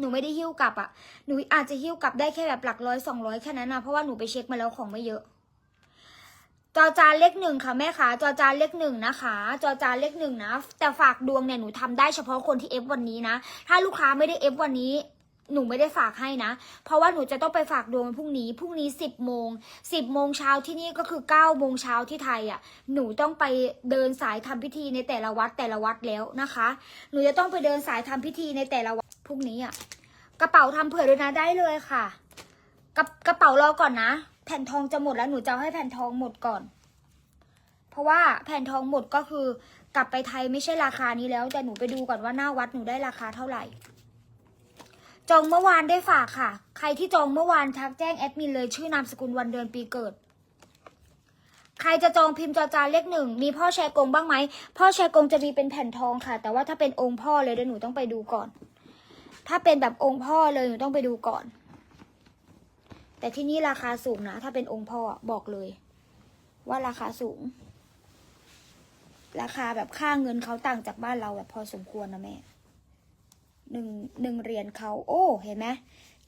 หนูไม่ได้หิ้วกลับอะหนูอาจจะหิ้วกลับได้แค่แบบหลักร้อยสองร้อยแค่นั้นนะเพราะว่าหนูไปเช็คมาแล้วของไม่เยอะ จอจานเลขหนึ่งค่ะแม่คะจอจานเลขหนึ่งนะคะ จอจานเลขหนึ่งนะ แต่ฝากดวงเนี่ยหนูทำได้เฉพาะคนที่เอฟวันนี้นะ ถ้าลูกค้าไม่ได้เอฟวันนี้หนูไม่ได้ฝากให้นะ เพราะว่าหนูจะต้องไปฝากดวงวันพรุ่งนี้ พรุ่งนี้สิบโมงสิบโมงเช้าที่นี่ก็คือเก้าโมงเช้าที่ไทยอะ่ะ หนูต้องไปเดินสายทำพิธีในแต่ละวัดแต่ละวัดแล้วนะคะ หนูจะต้องไปเดินสายทำพิธีในแต่ละวัด พรุ่งนี้อะกระเป๋าทำเผื่อด้วยนะได้เลยค่ะกระกระเป๋ารอก่อนนะ แผ่นทองจะหมดแล้วหนูจะให้แผ่นทองหมดก่อน เพราะว่าแผ่นทองหมดก็คือกลับไปไทยไม่ใช่ราคานี้แล้ว แต่หนูไปดูก่อนว่าหน้าวัดหนูได้ราคาเท่าไหร่ จองเมื่อวานได้ฝากค่ะ ใครที่จองเมื่อวานทักแจ้งแอดมินเลยชื่อนามสกุลวันเดือนปีเกิด ใครจะจองพิมพ์จอจานเลขหนึ่งมีพ่อแชร์กงบ้างไหมพ่อแชร์กงจะมีเป็นแผ่นทองค่ะ แต่ว่าถ้าเป็นองค์พ่อเลยเดี๋ยวหนูต้องไปดูก่อน ถ้าเป็นแบบองค์พ่อเลยหนูต้องไปดูก่อน แต่ที่นี่ราคาสูงนะ ถ้าเป็นองค์พ่อบอกเลย ว่าราคาสูง ราคาแบบค่าเงินเขาต่างจากบ้านเราแบบพอสมควรนะแม่หนึ่งหนึ่งเหรียญเขาโอ้เห็นไหม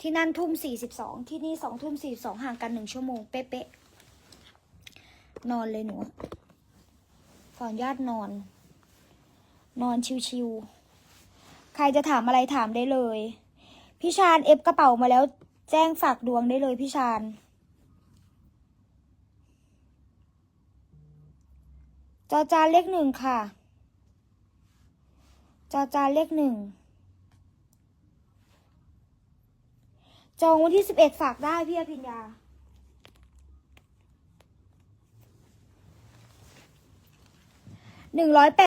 ที่นั่นทุ่มสี่สิบสองที่นี่สองทุ่มสี่สองห่างกันหนึ่งชั่วโมงเป๊ะๆนอนเลยหนูขออนุญาตนอน นอนชิวๆ ใครจะถามอะไรถามได้เลย พี่ชาญเอฟกระเป๋ามาแล้วแจ้งฝากดวงได้เลยพี่ชาญจอจานเลขหนึ่งค่ะ จอจานเลขหนึ่ง จองวันที่สิบเอ็ดฝากได้พี่อภิญญา หนึ่งร้อยแปด